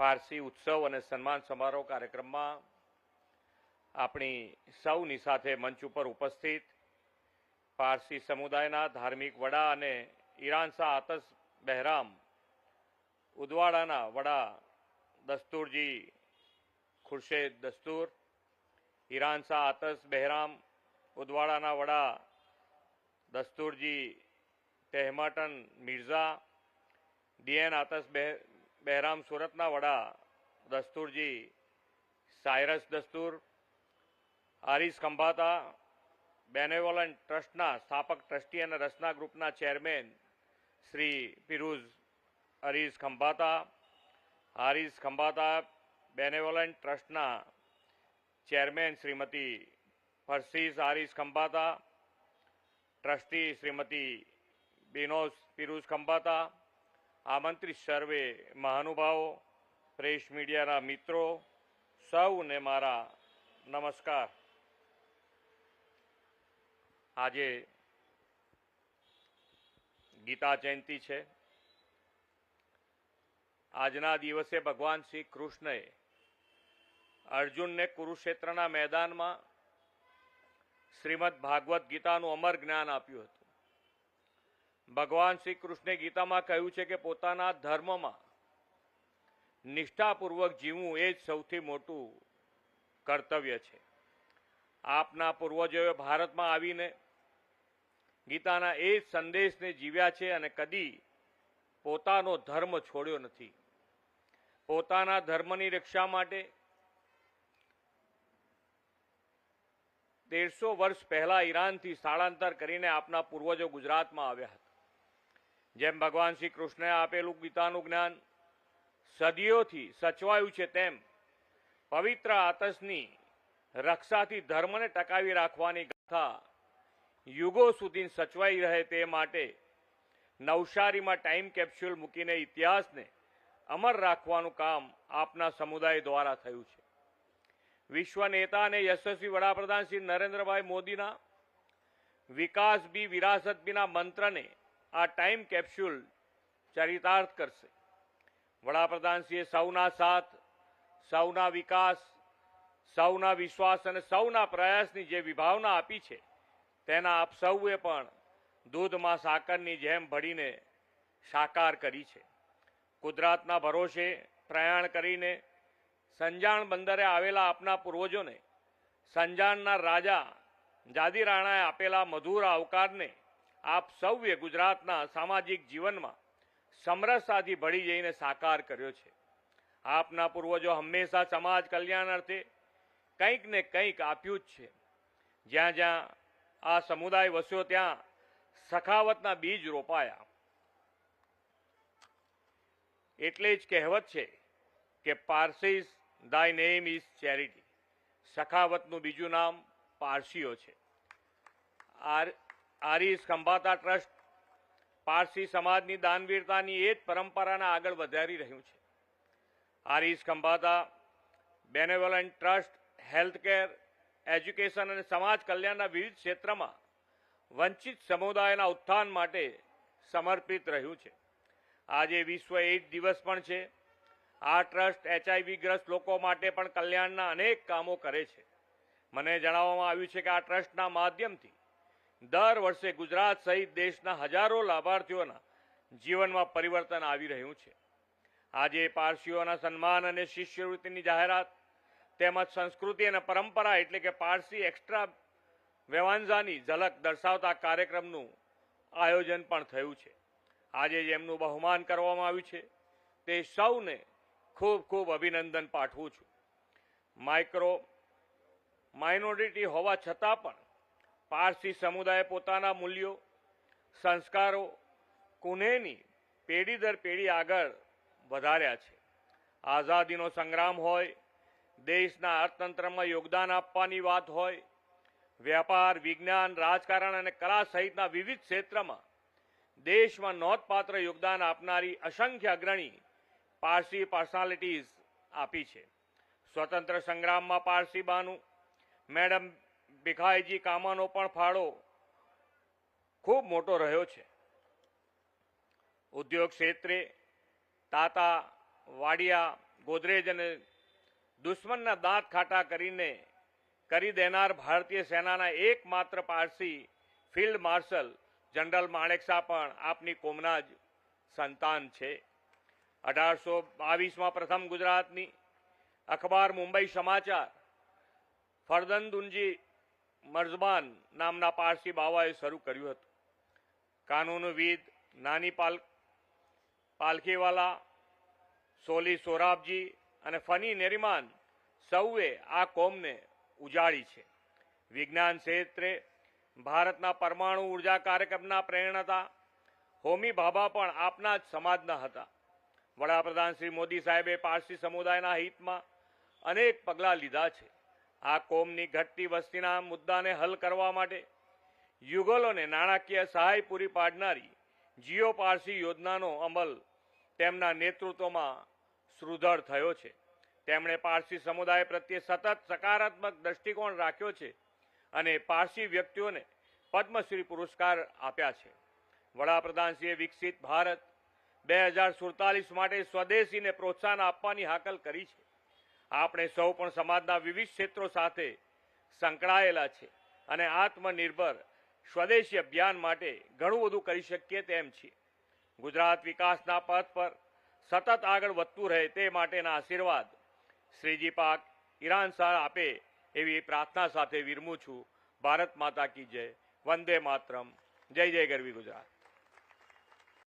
પારસી ઉત્સવ અને સન્માન સમારોહ કાર્યક્રમમાં આપણી સૌની સાથે મંચ ઉપર ઉપસ્થિત પારસી સમુદાયના ધાર્મિક વડા અને ઈરાન શાહ આતસ બહેરામ, ઉદવાડાના વડા દસ્તુરજી ખુરશેદ દસ્તુર, ઈરાન શાહ આતસ બહેરામ, ઉદવાડાના વડા દસ્તુરજી તહેમાટન મિર્ઝા, ડીએન આતસ બહેરામ સુરતના વડા દસ્તુરજી સાયરસ દસ્તુર હરીશ ખંભાતા, બેનેવોલન્ટ ટ્રસ્ટના સ્થાપક ટ્રસ્ટી અને રસના ગ્રુપના ચેરમેન શ્રી પિરુઝ હરીશ ખંભાતા હરીશ ખંભાતા બેનેવોલન્ટ ટ્રસ્ટના ચેરમેન શ્રીમતી ફરસીસ હરીશ ખંભાતા, ટ્રસ્ટી શ્રીમતી બિનોસ પિરુઝ ખંભાતા આમંત્રિત સર્વે મહાનુભાવો, પ્રેસ મીડિયાના મિત્રો, સૌને મારા નમસ્કાર. આજે ગીતા જયંતિ છે. આજના દિવસે ભગવાન શ્રી કૃષ્ણએ અર્જુનને કુરુક્ષેત્રના મેદાનમાં શ્રીમદ ભાગવત ગીતાનું અમર જ્ઞાન આપ્યું હતું. ભગવાન શ્રી કૃષ્ણે ગીતામાં કહ્યું છે કે પોતાના ધર્મમાં નિષ્ઠાપૂર્વક જીવવું એ જ સૌથી મોટું કર્તવ્ય છે. આપના પૂર્વજોએ ભારતમાં આવીને ગીતાના એ જ સંદેશને જીવ્યા છે અને કદી પોતાનો ધર્મ છોડ્યો નથી. પોતાના ધર્મની રક્ષા માટે તેરસો વર્ષ પહેલા ઈરાનથી સ્થળાંતર કરીને આપના પૂર્વજો ગુજરાતમાં આવ્યા હતા. જેમ ભગવાન શ્રી કૃષ્ણએ આપેલું ગીતાનું જ્ઞાન, સદીઓથી સચવાયું છે તેમ પવિત્ર આતસની રક્ષાથી ધર્મને ટકાવી રાખવાની ગાથા યુગો સુધી સચવાઈ રહે તે માટે નવસારીમાં ટાઈમ કેપ્સ્યુલ મૂકીને ઇતિહાસને અમર રાખવાનું કામ આપના સમુદાય દ્વારા થયું છે. વિશ્વ નેતા અને યશસ્વી વડાપ્રધાન શ્રી નરેન્દ્રભાઈ મોદીના વિકાસ બી વિરાસત બીના મંત્રને આ ટાઈમ કેપ્સ્યુલ ચરિતાર્થ કરશે. વડાપ્રધાનશ્રીએ સૌના સાથ, સૌના વિકાસ, સૌના વિશ્વાસ અને સૌના પ્રયાસની જે વિભાવના આપી છે, તેના આપ સૌએ પણ દૂધમાં સાકરની જેમ ભળીને સાકાર કરી છે. ગુજરાતના ભરોસે પ્રયાણ કરીને સંજાણ બંદરે આવેલા આપના પૂર્વજોને, સંજાણના રાજા જાદીરાણાએ આપેલા મધુર આવકારને આપ સૌએ ગુજરાતના સામાજિક જીવનમાં સમરસતાથી ભળી જઈને સાકાર કર્યો છે. આપના પૂર્વજો હંમેશા સમાજ કલ્યાણ અર્થે કંઈક ને કંઈક આપ્યું જ છે. જ્યાં જ્યાં આ સમુદાય વસ્યો ત્યાં સખાવતના બીજ રોપાયા. એટલે જ કહેવત છે કે Parsis thy name is charity સખાવતનું બીજું નામ પારસીઓ છે. આર આરીસ ખંભાતા ટ્રસ્ટ પારસી સમાજની દાનવીરતાની એ જ પરંપરાને આગળ વધારી રહ્યું છે. Aris Khambhata benevolent trust, healthcare, education અને સમાજ કલ્યાણના વિવિધ ક્ષેત્રમાં વંચિત સમુદાયના ઉત્થાન માટે સમર્પિત રહ્યું છે. આજે વિશ્વ એઇડ દિવસ પણ છે. આ ટ્રસ્ટ એચઆઈવી ગ્રસ્ત લોકો માટે પણ કલ્યાણના અનેક કામો કરે છે. મને જણાવવામાં આવ્યું છે કે આ ટ્રસ્ટના માધ્યમથી દર વર્ષે ગુજરાત સહિત દેશના હજારો લાભાર્થીઓના જીવનમાં પરિવર્તન આવી રહ્યું છે. આજે પારસીઓના સન્માન અને શિષ્યવૃત્તિની જાહેરાત, તેમજ સંસ્કૃતિ અને પરંપરા એટલે કે પારસી એક્સ્ટ્રા વેવાંઝાની ઝલક દર્શાવતા કાર્યક્રમનું આયોજન પણ થયું છે. આજે જેમનું બહુમાન કરવામાં આવ્યું છે, તે સૌને ખૂબ ખૂબ અભિનંદન પાઠવું છું. માઇક્રો માઇનોરિટી હોવા છતાં પણ પારસી સમુદાય પોતાના મૂલ્યો, સંસ્કારો, કુનેની પેઢી દર પેઢી આગળ વધાર્યા છે. આઝાદીનો સંગ્રામ હોય, દેશના અર્થતંત્રમાં યોગદાન આપવાની વાત હોય, વ્યાપાર, વિજ્ઞાન, રાજકારણ અને કલા સહિતના વિવિધ ક્ષેત્રમાં દેશમાં નોંધપાત્ર યોગદાન આપનારી અસંખ્ય અગ્રણી પારસી પર્સનાલિટીઝ આપી છે. સ્વતંત્ર સંગ્રામમાં પારસી બાનું, મેડમ ભીખાઈજી કામાનો પણ ફાળો ખૂબ મોટો રહ્યો છે. ઉદ્યોગ ક્ષેત્રે તાતા, વાડિયા, ગોદરેજ અને દુશ્મનના દાંત ખાટા કરીને કરી દેનાર ભારતીય સેનાના એકમાત્ર Parsi field marshal general Manekshaw પણ આપની કોમના જ સંતાન છે. અઢારસો બાવીસમાં પ્રથમ ગુજરાતની અખબાર મુંબઈ સમાચાર ફરદંદુંજી મર્ઝબાન નામના પારસી બાવાએ શરૂ કર્યું હતું. કાનૂનવિદ નાની પાલ પાલખીવાલા, સોલી સોરાબજી અને ફની નેરીમાન સૌએ આ કોમને ઉજાળી છે. વિજ્ઞાન ક્ષેત્રે ભારતના પરમાણુ ઊર્જા કાર્યક્રમના પ્રેરણાતા, હોમી ભાભા પણ આપના જ સમાજના હતા. વડાપ્રધાન શ્રી મોદી સાહેબે પારસી સમુદાયના હિતમાં અનેક પગલાં લીધા છે. આ કોમની ઘટતી વસ્તીના મુદ્દાને હલ કરવા માટે યુગલોને નાણાકીય સહાય પૂરી પાડનારી જીઓ પારસી યોજનાનો અમલ તેમના નેતૃત્વમાં સુદૃઢ થયો છે. તેમણે પારસી સમુદાય પ્રત્યે સતત સકારાત્મક દ્રષ્ટિકોણ રાખ્યો છે અને પારસી વ્યક્તિઓને પદ્મશ્રી પુરસ્કાર આપ્યા છે. વડાપ્રધાનશ્રીએ વિકસિત ભારત બે હજાર સુડતાલીસ માટે સ્વદેશીને પ્રોત્સાહન આપવાની હાકલ કરી છે. આપણે સૌ પણ સમાજના વિવિધ ક્ષેત્રો સાથે સંકળાયેલા છે અને આત્મનિર્ભર સ્વદેશી અભિયાન માટે ઘણું બધું કરી શકીએ તેમ છીએ. ગુજરાત વિકાસના પથ પર સતત આગળ વધતું રહે તે માટેના આશીર્વાદ શ્રીજી પાક ઈરાન શાહ આપે એવી પ્રાર્થના સાથે વિરમું છું. ભારત માતા કી જય. વંદે માતરમ. જય જય ગરવી ગુજરાત.